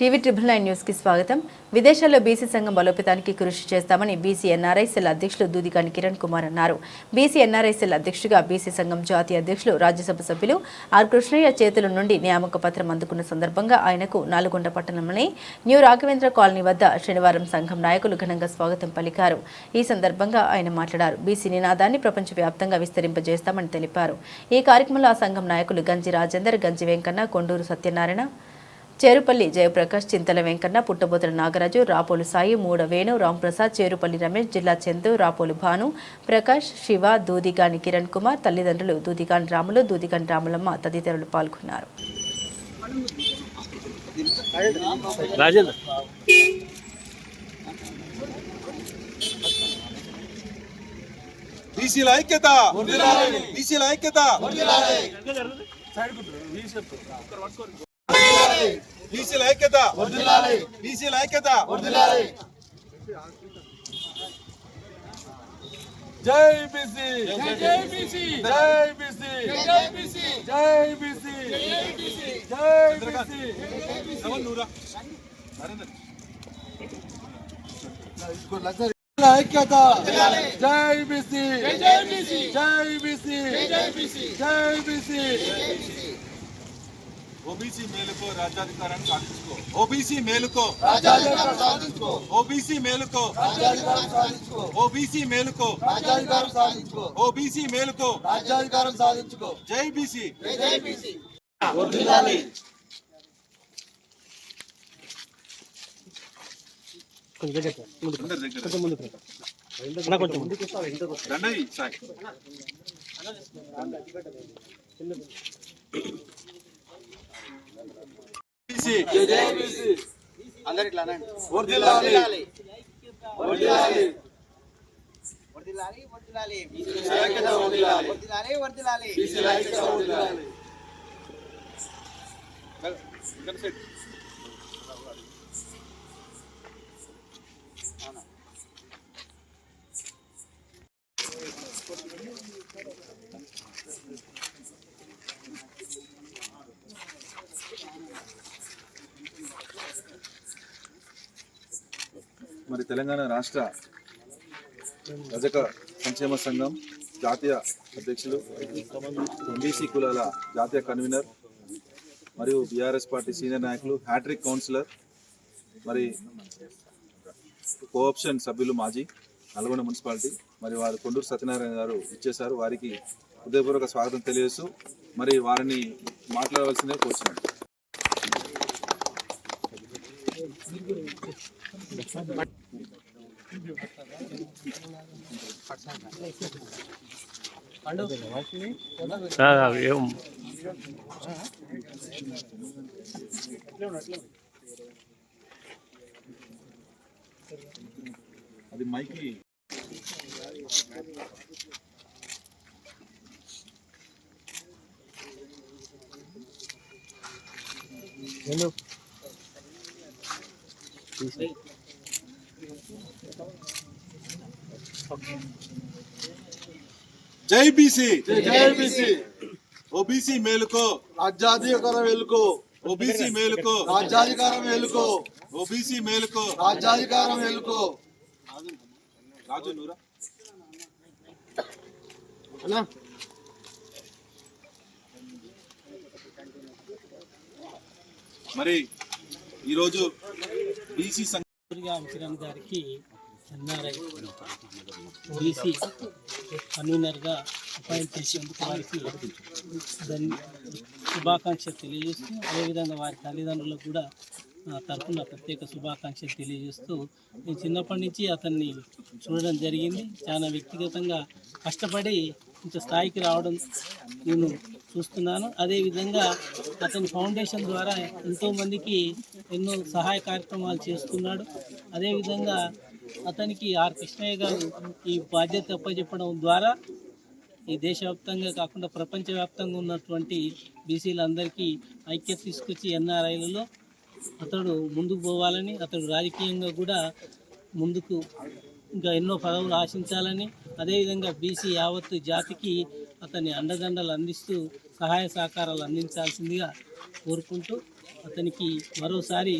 TV triple nine న్యూస్కి స్వాగతం. విదేశాల్లో బీసీ సంఘం బలోపేతానికి కృషి చేస్తామని బీసీ ఎన్ఆర్ఐ సెల్ అధ్యక్షులు దూదికాని కిరణ్ కుమార్ అన్నారు. బీసీ ఎన్ఆర్ఐ సెల్ అధ్యక్షుడిగా బీసీ సంఘం జాతీయ అధ్యక్షులు రాజ్యసభ సభ్యులు ఆర్ కృష్ణయ్య చేతుల నుండి నియామక పత్రం అందుకున్న సందర్భంగా ఆయనకు నాలుగొండ పట్టణంలోని న్యూ రాఘవేంద్ర కాలనీ వద్ద శనివారం సంఘం నాయకులు ఘనంగా స్వాగతం పలికారు. ఈ సందర్భంగా ఆయన మాట్లాడారు. బీసీ నినాదాన్ని ప్రపంచవ్యాప్తంగా విస్తరింపజేస్తామని తెలిపారు. ఈ కార్యక్రమంలో ఆ సంఘం నాయకులు గంజి రాజేందర్ గంజి వెంకన్న కొండూరు సత్యనారాయణ చేరుపల్లి జయప్రకాష్ చింతల వెంకన్న పుట్టబోతుల నాగరాజు రాపోలు సాయి మూడ వేణు రాంప్రసాద్ చేరుపల్లి రమేష్ జిల్లా చందు రాపోలు భాను ప్రకాష్ శివ దూదిగాని కిరణ్ కుమార్ తల్లిదండ్రులు దూదిగాని రాములు దూదిగాని రాములమ్మ తదితరులు పాల్గొన్నారు. బీసీల ఐక్యత. బీసీల ఐక్యత. బీసీల ఐక్యత బీసీల ఐక్యత జై బీసీ జై బీసీ జై బీసీ జై బీసీ జై బీసీ జై బీసీ నవల్ నూరా నరేందర్ ఐక్యత జై బీసీ జై బీసీ జై బీసీ జై బీసీ జై బీసీ ఓబీసీ మేలుకో రాజ్యాధికారాన్ని సాధించుకో. ఓబీసీ మేలుకో రాజ్యాధికారం సాధించుకో. ఓబీసీ మేలుకో రాజ్యాధికారం సాధించుకో. ఓబీసీ మేలుకో రాజ్యాధికారం సాధించుకో. ఓబీసీ మేలుకో రాజ్యాధికారం సాధించుకో. జై బీసీ. జై బీసీ. కొంచెం దగ్గర ముందుకు అందరి దగ్గర. కొంచెం ముందుకు అన్న కొంచెం ముందుకు రండి సాయి. బీసీ అందరికి లానండి వర్ధిల్లాలి వర్దిలాలి వర్దిలాలి వర్దిలాలి వర్దిలాలి వర్దిలాలి ఇక్కడ సెట్ తెలంగాణ రాష్ట్ర రజక సంక్షేమ సంఘం జాతీయ అధ్యక్షులు ఎంబీసీ కులాల జాతీయ కన్వీనర్ మరియు బీఆర్ఎస్ పార్టీ సీనియర్ నాయకులు హ్యాట్రిక్ కౌన్సిలర్ మరి కోఆప్షన్ సభ్యులు మాజీ నల్గొండ మున్సిపాలిటీ మరి వారు కొండూరు సత్యనారాయణ గారు ఇచ్చేశారు. వారికి హృదయపూర్వక స్వాగతం తెలియజేస్తూ మరి వారిని మాట్లాడవలసిందే కోరుచున్నాను ఏం అది మైకి నేను జై బీసీ. జై బీసీ. ఓబీసీ మేలుకో. రాజ్యాధికారం వెలుకో ఓబీసీ మేలుకో. రాజ్యాధికారం వెలుకో ఓబీసీ మేలుకో. రాజ్యాధికారం వెలుకో రాజు నూరా. మరి ఈరోజు బీసీ సంఘ గారికి ఎన్ఆర్ఐ బీసీ కన్వీనర్గా అపాయింట్ చేసేందుకు వారికి దాన్ని శుభాకాంక్షలు తెలియజేస్తూ అదేవిధంగా వారి తల్లిదండ్రులకు కూడా నా తరఫున ప్రత్యేక శుభాకాంక్షలు తెలియజేస్తూ నేను చిన్నప్పటి నుంచి అతన్ని చూడడం జరిగింది. చాలా వ్యక్తిగతంగా కష్టపడి ఇంత స్థాయికి రావడం నేను చూస్తున్నాను. అదేవిధంగా అతని ఫౌండేషన్ ద్వారా ఎంతోమందికి ఎన్నో సహాయ కార్యక్రమాలు చేస్తున్నాడు. అదేవిధంగా అతనికి ఆర్ కృష్ణయ్య గారు ఈ బాధ్యత అప్పచెప్పడం ద్వారా ఈ దేశవ్యాప్తంగా కాకుండా ప్రపంచవ్యాప్తంగా ఉన్నటువంటి బీసీలందరికీ ఐక్యత తీసుకొచ్చి ఎన్ఆర్ఐలలో అతడు ముందుకు పోవాలని అతడు రాజకీయంగా కూడా ముందుకు ఇంకా ఎన్నో పదవులు ఆశించాలని అదేవిధంగా బీసీ యావత్తు జాతికి అతని అండదండలు అందిస్తూ సహాయ సహకారాలు అందించాల్సిందిగా కోరుకుంటూ అతనికి మరోసారి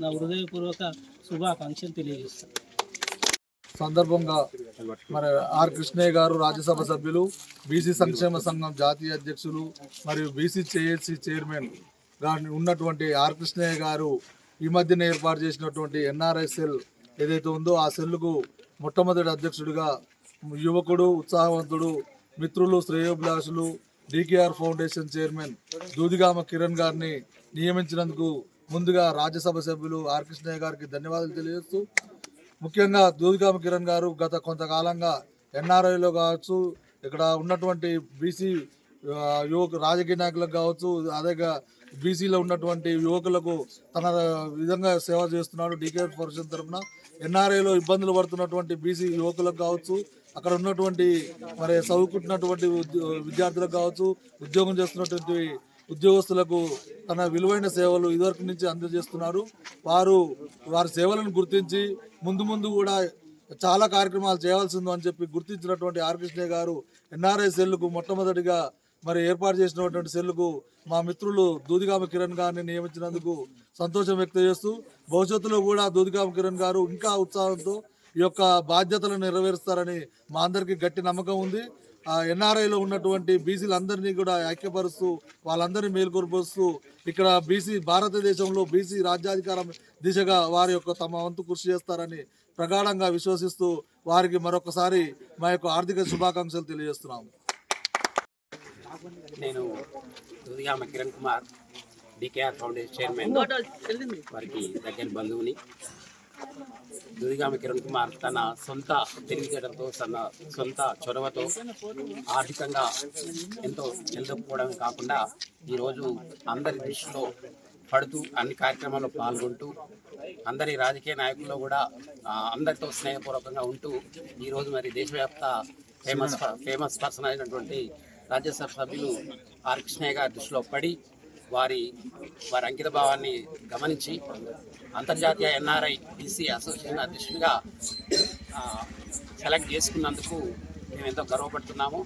నా హృదయపూర్వక శుభాకాంక్షలు తెలియజేస్తాను. సందర్భంగా మరి ఆర్ కృష్ణయ్య గారు రాజ్యసభ సభ్యులు బీసీ సంక్షేమ సంఘం జాతీయ అధ్యక్షులు మరియు బీసీ చేఎస్సి చైర్మన్గా ఉన్నటువంటి ఆర్ కృష్ణయ్య గారు ఈ మధ్యన ఏర్పాటు చేసినటువంటి ఎన్ఆర్ఐ సెల్ ఏదైతే ఉందో ఆ సెల్కు మొట్టమొదటి అధ్యక్షుడిగా యువకుడు ఉత్సాహవంతుడు మిత్రులు శ్రేయోభిలాషులు DKR foundation chairman Dudigama Kiran గారిని నియమించినందుకు ముందుగా రాజ్యసభ సభ్యులు ఆర్ కృష్ణయ్య గారికి ధన్యవాదాలు తెలియజేస్తూ ముఖ్యంగా దూదిగామ కిరణ్ గారు గత కొంతకాలంగా ఎన్ఆర్ఐలో కావచ్చు ఇక్కడ ఉన్నటువంటి బీసీ యువకు రాజకీయ నాయకులకు కావచ్చు అదేగా బీసీలో ఉన్నటువంటి యువకులకు తన విధంగా సేవ చేస్తున్నాడు డీకే పరిషత్ తరఫున. ఎన్ఆర్ఐలో ఇబ్బందులు పడుతున్నటువంటి బీసీ యువకులకు కావచ్చు అక్కడ ఉన్నటువంటి మరి చదువుకుంటున్నటువంటి ఉద్యో- విద్యార్థులకు కావచ్చు ఉద్యోగం చేస్తున్నటువంటి ఉద్యోగస్తులకు తన విలువైన సేవలు ఇదివరకు నుంచి అందజేస్తున్నారు. వారు వారి సేవలను గుర్తించి ముందు ముందు కూడా చాలా కార్యక్రమాలు చేయాల్సిందో అని చెప్పి గుర్తించినటువంటి ఆర్కృష్ణయ్య గారు ఎన్ఆర్ఐ సెల్లుకు మొట్టమొదటిగా మరి ఏర్పాటు చేసినటువంటి సెల్లుకు మా మిత్రులు దూదిగామ కిరణ్ గారిని నియమించినందుకు సంతోషం వ్యక్తం చేస్తూ భవిష్యత్తులో కూడా దూదిగామ కిరణ్ గారు ఇంకా ఉత్సాహంతో ఈ యొక్క బాధ్యతలను నెరవేరుస్తారని మా అందరికీ గట్టి నమ్మకం ఉంది. ఎన్ఆర్ఐలో ఉన్నటువంటి బీసీలందరినీ కూడా ఐక్యపరుస్తూ వాళ్ళందరినీ మేల్కొల్పరుస్తూ ఇక్కడ బీసీ భారతదేశంలో బీసీ రాజ్యాధికారం దిశగా వారి యొక్క తమ వంతు కృషి చేస్తారని ప్రగాఢంగా విశ్వసిస్తూ వారికి మరొకసారి మా యొక్క ఆర్థిక శుభాకాంక్షలు తెలియజేస్తున్నాము. నేను Dudigama Kiran Kumar DKR foundation chairman వారికి దగ్గర బంధువుని. దుదిగామ కిరణ్ కుమార్ తన సొంత తెలివితేటలతో తన సొంత చొరవతో ఆర్థికంగా ఎంతో నిలదొక్కుకోవడమే కాకుండా ఈరోజు అందరి దృష్టిలో పడుతూ అన్ని కార్యక్రమాల్లో పాల్గొంటూ అందరి రాజకీయ నాయకుల్లో కూడా అందరితో స్నేహపూర్వకంగా ఉంటూ ఈరోజు మరి దేశవ్యాప్త ఫేమస్ ఫేమస్ పర్సన్ అయినటువంటి రాజ్యసభ సభ్యులు ఆర్ కృష్ణయ్య గారి దృష్టిలో పడి వారి వారి అంకిత భావాన్ని గమనించి అంతర్జాతీయ ఎన్ఆర్ఐ బీసీ అసోసియేషన్ అధ్యక్షుడిగా సెలెక్ట్ చేసుకున్నందుకు మేము ఎంతో గర్వపడుతున్నాము.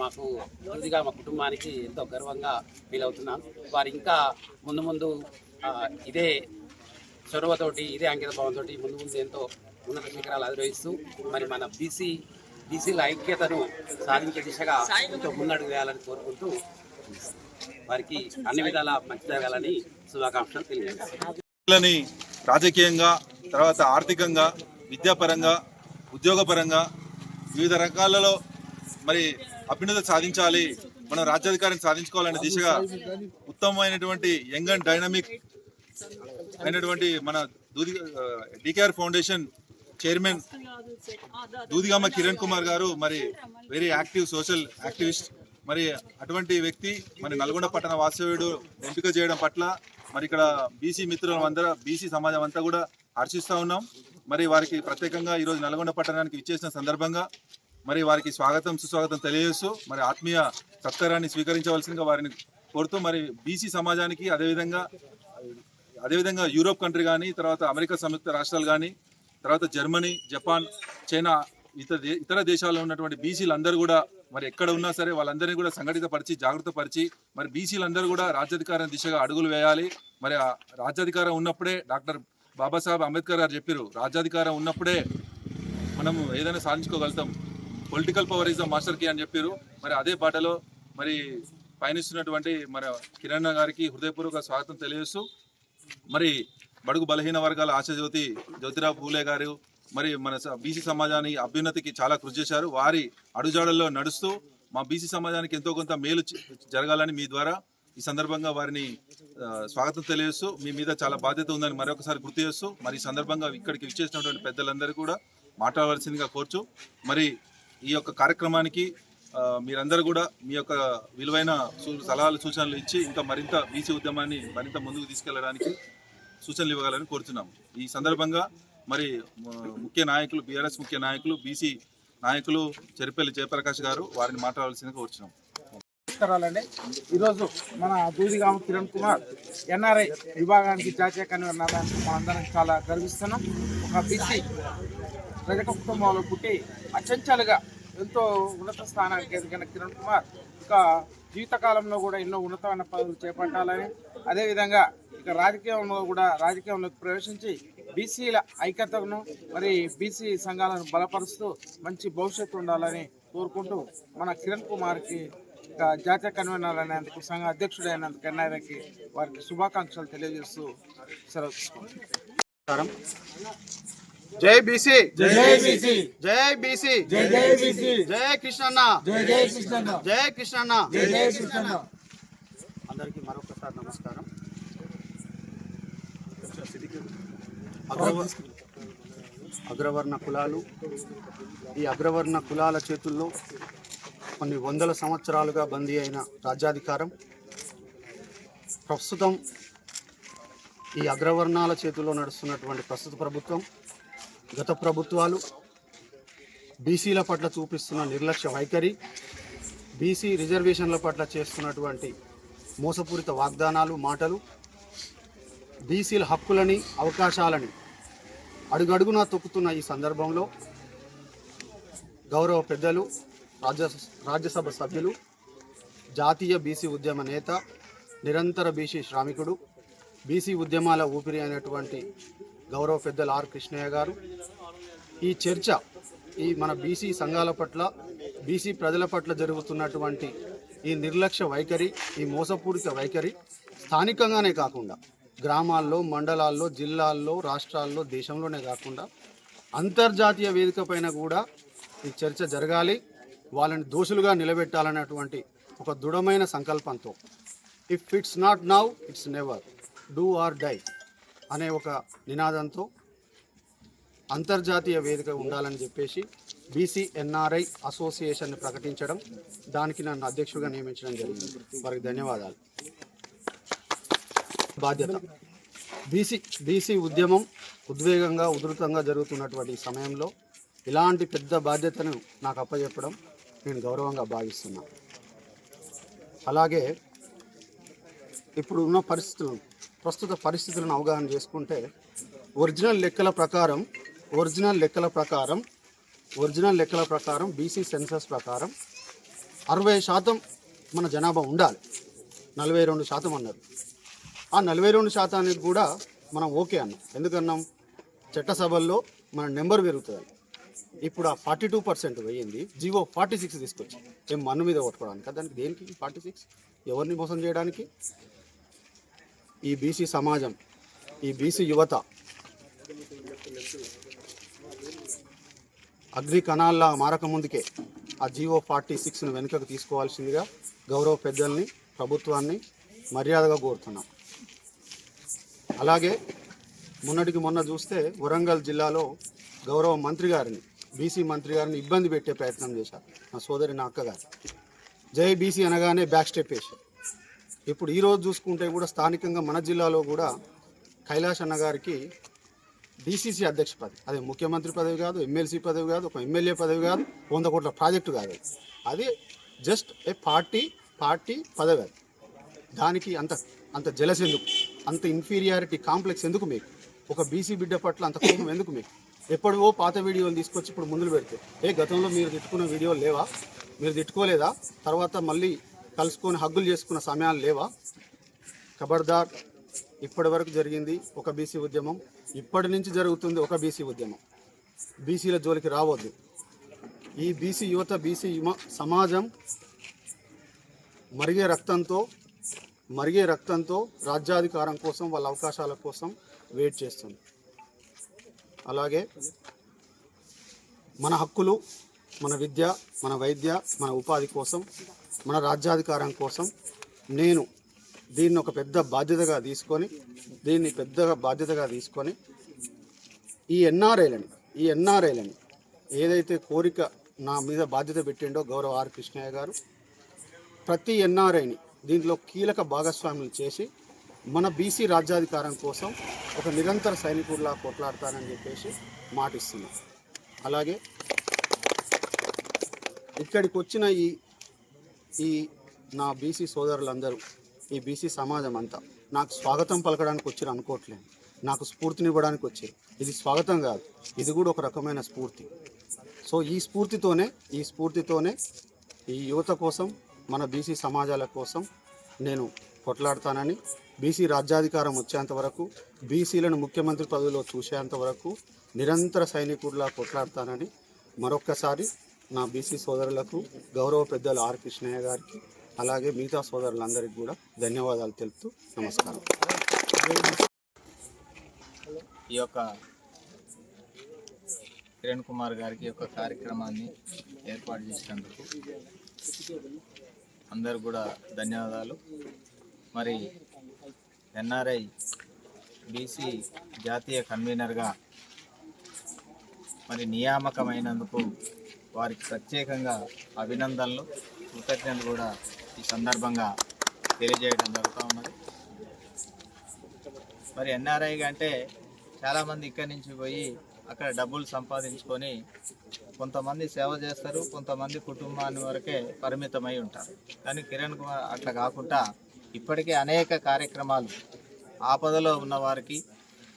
మాకు ముందుగా మా కుటుంబానికి ఎంతో గర్వంగా ఫీల్ అవుతున్నాం వారు ఇంకా ముందు ముందు ఇదే చొరవతోటి ఇదే అంకిత భావంతో ముందు ముందు ఎంతో ఉన్నత శిఖరాలు అధిరోహిస్తూ మరి మన బీసీ బీసీల ఐక్యతను సాధించే దిశగా ఎంతో ముందడుగు వేయాలని కోరుకుంటూ వారికి అన్ని విధాలా మంచి జరగాలని శుభాకాంక్షలు తెలియజేస్తాను రాజకీయంగా తర్వాత ఆర్థికంగా విద్యాపరంగా ఉద్యోగపరంగా వివిధ రకాలలో మరి అభ్యున్నత సాధించాలి మనం రాజ్యాధికారం సాధించుకోవాలనే దిశగా ఉత్తమమైనటువంటి యంగ్ అండ్ డైనమిక్ అయినటువంటి మన Dudi DKR foundation chairman Dudigama Kiran Kumar గారు మరి వెరీ యాక్టివ్ సోషల్ యాక్టివిస్ట్ మరి అటువంటి వ్యక్తి మరి నల్గొండ పట్టణ వాసవ్యుడు ఎంపిక చేయడం పట్ల మరి ఇక్కడ బీసీ మిత్రులం అందరూ బీసీ సమాజం అంతా కూడా హర్షిస్తూ ఉన్నాం. మరి వారికి ప్రత్యేకంగా ఈరోజు నల్గొండ పట్టణానికి ఇచ్చేసిన సందర్భంగా మరి వారికి స్వాగతం సుస్వాగతం తెలియజేస్తూ మరి ఆత్మీయ సత్కారాన్ని స్వీకరించవలసిందిగా వారిని కోరుతూ మరి బీసీ సమాజానికి అదేవిధంగా అదేవిధంగా యూరోప్ కంట్రీ కానీ తర్వాత అమెరికా సంయుక్త రాష్ట్రాలు కానీ తర్వాత జర్మనీ జపాన్ చైనా ఇతర దే- ఇతర దేశాల్లో ఉన్నటువంటి బీసీలు అందరూ కూడా మరి ఎక్కడ ఉన్నా సరే వాళ్ళందరినీ కూడా సంఘటితపరిచి జాగ్రత్తపరిచి మరి బీసీలందరూ కూడా రాజ్యాధికారం దిశగా అడుగులు వేయాలి. మరి ఆ రాజ్యాధికారం ఉన్నప్పుడే డాక్టర్ బాబాసాహెబ్ అంబేద్కర్ గారు చెప్పారు రాజ్యాధికారం ఉన్నప్పుడే మనము ఏదైనా సాధించుకోగలుగుతాం. Political power is the master key అని చెప్పారు మరి అదే బాటలో మరి పయనిస్తున్నటువంటి మరి కిరణ్ గారికి హృదయపూర్వక స్వాగతం తెలియజేస్తూ మరి బడుగు బలహీన వర్గాల ఆశాజ్యోతి జ్యోతిరావు పూలే గారు మరి మన బీసీ సమాజాన్ని అభ్యున్నతికి చాలా కృషి చేశారు. వారి అడుగుజాడల్లో నడుస్తూ మా బీసీ సమాజానికి ఎంతో కొంత మేలు జరగాలని మీ ద్వారా ఈ సందర్భంగా వారిని స్వాగతం తెలియజేస్తూ మీ మీద చాలా బాధ్యత ఉందని మరొకసారి గుర్తు చేస్తూ మరి ఈ సందర్భంగా ఇక్కడికి విచ్చేసినటువంటి పెద్దలందరూ కూడా మాట్లాడవలసిందిగా కోర్చు మరి ఈ యొక్క కార్యక్రమానికి మీరందరూ కూడా మీ యొక్క విలువైన సూ- సలహాలు సూచనలు ఇచ్చి ఇంకా మరింత బీసీ ఉద్యమాన్ని మరింత ముందుకు తీసుకెళ్ళడానికి సూచనలు ఇవ్వగలని కోరుతున్నాము ఈ సందర్భంగా మరి ముఖ్య నాయకులు బీఆర్ఎస్ ముఖ్య నాయకులు బీసీ నాయకులు చెరిపల్లి జయప్రకాష్ గారు వారిని మాట్లాడాల్సిందిగా వచ్చినాం నమస్కారాలండి. ఈరోజు మన దూదిగామ కిరణ్ కుమార్ ఎన్ఆర్ఐ విభాగానికి జాతీయ కన్వీనర్ మనందరం చాలా గర్విస్తున్నాం. ఒక బీసీ ప్రజల కుటుంబంలో పుట్టి అచంచలుగా ఎంతో ఉన్నత స్థానానికి ఎదిగిన కిరణ్ కుమార్ ఇక జీవితకాలంలో కూడా ఎన్నో ఉన్నతమైన పదవులు చేపట్టాలని అదేవిధంగా ఇక రాజకీయంలో కూడా రాజకీయంలోకి ప్రవేశించి బీసీల ఐక్యతను మరి బీసీ సంఘాలను బలపరుస్తూ మంచి భవిష్యత్తు ఉండాలని కోరుకుంటూ మన కిరణ్ కుమార్కి ఇక జాతీయ కన్వీనర్ అనేందుకు సంఘ అధ్యక్షుడైనందుకు ఎన్ఐఏకి వారికి శుభాకాంక్షలు తెలియజేస్తూ సెలవు జై బీసీ! జై బీసీ! జై బీసీ! జై జై బీసీ! జై కృష్ణన్న! జై కృష్ణన్న! జై కృష్ణన్న! జై జై కృష్ణన్న! అందరికీ మరొకసారి నమస్కారం. అగ్రవ అగ్రవర్ణ కులాలు. ఈ అగ్రవర్ణ కులాల చేతుల్లో కొన్ని వందల సంవత్సరాలుగా బందీ అయిన రాజ్యాధికారం. ప్రస్తుతం ఈ అగ్రవర్ణాల చేతుల్లో నడుస్తున్నటువంటి ప్రస్తుత ప్రభుత్వం గత ప్రభుత్వాలు బీసీల పట్ల చూపిస్తున్న నిర్లక్ష్య వైఖరి బీసీ రిజర్వేషన్ల పట్ల చేస్తున్నటువంటి మోసపూరిత వాగ్దానాలు మాటలు బీసీల హక్కులని అవకాశాలని అడుగడుగునా తొక్కుతున్న ఈ సందర్భంలో గౌరవ పెద్దలు రాజ్య రాజ్యసభ సభ్యులు జాతీయ బీసీ ఉద్యమ నేత నిరంతర బీసీ శ్రామికుడు బీసీ ఉద్యమాల ఊపిరి అయినటువంటి గౌరవ పెద్దలు ఆర్ కృష్ణయ్య గారు. ఈ చర్చ ఈ మన బీసీ సంఘాల పట్ల బీసీ ప్రజల పట్ల జరుగుతున్నటువంటి ఈ నిర్లక్ష్య వైఖరి ఈ మోసపూరిత వైఖరి స్థానికంగానే కాకుండా గ్రామాల్లో మండలాల్లో జిల్లాల్లో రాష్ట్రాల్లో దేశంలోనే కాకుండా అంతర్జాతీయ వేదిక పైన కూడా ఈ చర్చ జరగాలి. వాళ్ళని దోషులుగా నిలబెట్టాలనేటువంటి ఒక దృఢమైన సంకల్పంతో. If it's not now it's never do or die అనే ఒక నినాదంతో అంతర్జాతీయ వేదిక ఉండాలని చెప్పేసి బీసీ ఎన్ఆర్ఐ అసోసియేషన్ని ప్రకటించడం దానికి నన్ను అధ్యక్షుడిగా నియమించడం జరిగింది. వారికి ధన్యవాదాలు. బాధ్యత. బీసీ బీసీ ఉద్యమం ఉద్వేగంగా ఉధృతంగా జరుగుతున్నటువంటి సమయంలో ఇలాంటి పెద్ద బాధ్యతను నాకు అప్పచెప్పడం నేను గౌరవంగా భావిస్తున్నాను అలాగే ఇప్పుడు ఉన్న పరిస్థితులను ప్రస్తుత పరిస్థితులను అవగాహన చేసుకుంటే ఒరిజినల్ లెక్కల ప్రకారం ఒరిజినల్ లెక్కల ప్రకారం ఒరిజినల్ లెక్కల ప్రకారం బీసీ సెన్సస్ ప్రకారం అరవై శాతం మన జనాభా ఉండాలి. నలభై రెండు శాతం అన్నారు. ఆ నలభై రెండు శాతానికి కూడా మనం ఓకే అన్నాం. ఎందుకన్నాం? చట్టసభల్లో మన నెంబర్ పెరుగుతుంది. ఇప్పుడు ఆ ఫార్టీ టూ పర్సెంట్ పోయింది. జివో ఫార్టీ సిక్స్ తీసుకొచ్చి ఏం మన్ను మీద కొట్టుకోవడానికి? దానికి దేనికి ఫార్టీ సిక్స్? ఎవరిని మోసం చేయడానికి? ఈ బీసీ సమాజం ఈ బీసీ యువత అగ్ని కణాల్లా మారక ముందుకే ఆ జివో ఫార్టీ సిక్స్ను వెనుకకు తీసుకోవాల్సిందిగా గౌరవ పెద్దల్ని ప్రభుత్వాన్ని మర్యాదగా కోరుతున్నాం. అలాగే మొన్నటికి మొన్న చూస్తే వరంగల్ జిల్లాలో గౌరవ మంత్రి గారిని బీసీ మంత్రి గారిని ఇబ్బంది పెట్టే ప్రయత్నం చేశారు. నా సోదరి నా అక్కగారు జై బీసీ అనగానే బ్యాక్ స్టెప్ వేశారు. ఇప్పుడు ఈరోజు చూసుకుంటే కూడా స్థానికంగా మన జిల్లాలో కూడా కైలాష్ అన్న గారికి డీసీసీ అధ్యక్ష పదవి అదే ముఖ్యమంత్రి పదవి కాదు ఎమ్మెల్సీ పదవి కాదు ఒక ఎమ్మెల్యే పదవి కాదు వంద కోట్ల ప్రాజెక్టు కాదు అది. జస్ట్ ఏ పార్టీ పార్టీ పదవి అది. దానికి అంత అంత జలసెందుకు. అంత ఇన్ఫీరియారిటీ కాంప్లెక్స్ ఎందుకు మీకు? ఒక బీసీ బిడ్డ పట్ల అంత కోపం ఎందుకు మీకు? ఎప్పుడో పాత వీడియోలు తీసుకొచ్చి ఇప్పుడు ముందులు పెడితే. ఏ గతంలో మీరు తిట్టుకున్న వీడియోలు లేవా? మీరు తిట్టుకోలేదా? తర్వాత మళ్ళీ కలుసుకొని హగ్గులు చేసుకున్న సమయాలు లేవా? ఖబర్దార్ ఇప్పటి వరకు జరిగింది ఒక బీసీ ఉద్యమం. ఇప్పటి నుంచి జరుగుతుంది ఒక బీసీ ఉద్యమం. బీసీల జోలికి రావద్దు. ఈ బీసీ యువత బీసీ సమాజం మరిగే రక్తంతో మరిగే రక్తంతో రాజ్యాధికారం కోసం వాళ్ళ అవకాశాల కోసం వెయిట్ చేస్తుంది. అలాగే మన హక్కులు మన విద్య మన వైద్య మన ఉపాధి కోసం మన రాజ్యాధికారం కోసం నేను దీన్ని ఒక పెద్ద బాధ్యతగా తీసుకొని దీన్ని పెద్దగా బాధ్యతగా తీసుకొని ఈ ఎన్ఆర్ఐలని ఈ ఎన్ఆర్ఐలని ఏదైతే కోరిక నా మీద బాధ్యత పెట్టిండో గౌరవ ఆర్ కృష్ణయ్య గారు ప్రతి ఎన్ఆర్ఐని దీంట్లో కీలక భాగస్వాములు చేసి మన బీసీ రాజ్యాధికారం కోసం ఒక నిరంతర సైనికుడిలా కొట్లాడతానని చెప్పేసి మాటిస్తున్నాం. అలాగే ఇక్కడికి వచ్చిన ఈ ఈ నా బీసీ సోదరులందరూ ఈ బీసీ సమాజం అంతా నాకు స్వాగతం పలకడానికి వచ్చారు అనుకోవట్లేదు. నాకు స్ఫూర్తినివ్వడానికి వచ్చారు. ఇది స్వాగతం కాదు ఇది కూడా ఒక రకమైన స్ఫూర్తి. సో ఈ స్ఫూర్తితోనే ఈ స్ఫూర్తితోనే ఈ యువత కోసం మన బీసీ సమాజాల కోసం నేను కొట్లాడతానని బీసీ రాజ్యాధికారం వచ్చేంత వరకు బీసీలను ముఖ్యమంత్రి పదవిలో చూసేంత వరకు నిరంతర సైనికుడిలా కొట్లాడతానని మరొక్కసారి నా బీసీ సోదరులకు గౌరవ పెద్దలు ఆర్ కృష్ణయ్య గారికి అలాగే మిగతా సోదరులందరికీ కూడా ధన్యవాదాలు తెలుపుతూ నమస్కారం. ఈ యొక్క కిరణ్ కుమార్ గారికి ఈ యొక్క కార్యక్రమాన్ని ఏర్పాటు చేసినందుకు అందరు కూడా ధన్యవాదాలు. మరి ఎన్ఆర్ఐ బీసీ జాతీయ కన్వీనర్గా మరి నియామకమైనందుకు వారికి ప్రత్యేకంగా అభినందనలు కృతజ్ఞతలు కూడా ఈ సందర్భంగా తెలియజేయడం జరుగుతూ ఉన్నది. మరి ఎన్ఆర్ఐ అంటే చాలామంది ఇక్కడి నుంచి పోయి అక్కడ డబ్బులు సంపాదించుకొని కొంతమంది సేవ చేస్తారు కొంతమంది కుటుంబాన్ని వరకే పరిమితమై ఉంటారు. కానీ కిరణ్ కుమార్ అట్లా కాకుండా ఇప్పటికే అనేక కార్యక్రమాలు ఆపదలో ఉన్న వారికి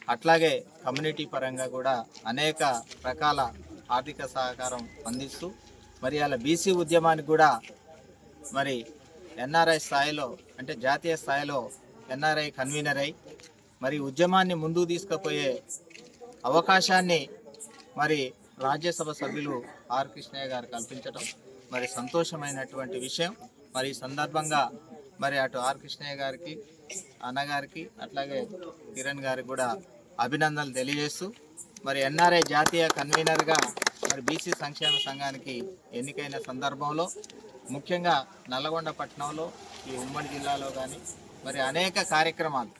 అట్లాగే కమ్యూనిటీ పరంగా కూడా అనేక రకాల ఆర్థిక సహకారం అందిస్తూ మరి అలా బీసీ ఉద్యమానికి కూడా మరి ఎన్ఆర్ఐ స్థాయిలో అంటే జాతీయ స్థాయిలో ఎన్ఆర్ఐ కన్వీనర్ అయి మరి ఉద్యమాన్ని ముందుకు తీసుకుపోయే అవకాశాన్ని మరి రాజ్యసభ సభ్యులు ఆర్ కృష్ణయ్య గారు కల్పించడం మరి సంతోషమైనటువంటి విషయం. మరి సందర్భంగా మరి అటు ఆర్ కృష్ణయ్య గారికి అన్నగారికి అట్లాగే కిరణ్ గారికి కూడా అభినందనలు తెలియజేస్తూ మరి ఎన్ఆర్ఐ జాతీయ కన్వీనర్గా మరి బీసీ సంక్షేమ సంఘానికి ఎన్నికైన సందర్భంలో ముఖ్యంగా నల్లగొండ పట్టణంలో ఈ ఉమ్మడి జిల్లాలో కానీ మరి అనేక కార్యక్రమాలు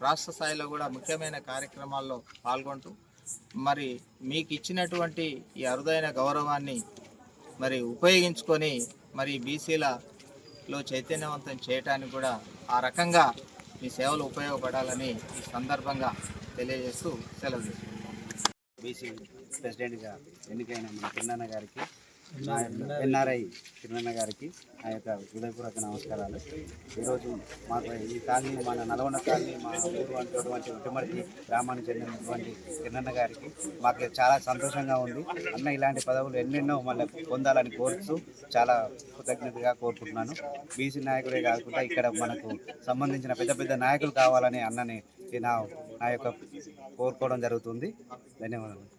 రాష్ట్ర స్థాయిలో కూడా ముఖ్యమైన కార్యక్రమాల్లో పాల్గొంటూ మరి మీకు ఇచ్చినటువంటి ఈ అరుదైన గౌరవాన్ని మరి ఉపయోగించుకొని మరి బీసీలలో చైతన్యవంతం చేయటానికి కూడా ఆ రకంగా మీ సేవలు ఉపయోగపడాలని ఈ సందర్భంగా తెలియజేస్తూ సెలవు బీసీ ప్రెసిడెంట్గా ఎన్నికైన మన కిరణన్న గారికి ఎన్ఆర్ఐ చిన్న గారికి ఆ యొక్క హృదయపూర్వక నమస్కారాలు. ఈరోజు మాకు ఈ కాలనీ మన నల్గొండ కాలనీ మా ఊరు అంటున్నటువంటి ఉట్టమర్తి గ్రామానికి చెందినటువంటి కిరణన్న గారికి మాకు చాలా సంతోషంగా ఉంది. అన్న ఇలాంటి పదవులు ఎన్నెన్నో మళ్ళీ పొందాలని కోరుతూ చాలా కృతజ్ఞతగా కోరుకుంటున్నాను. బీసీ నాయకుడే కాకుండా ఇక్కడ మనకు సంబంధించిన పెద్ద పెద్ద నాయకులు కావాలని అన్నని నా నా యొక్క కోరుకోవడం జరుగుతుంది. ధన్యవాదాలు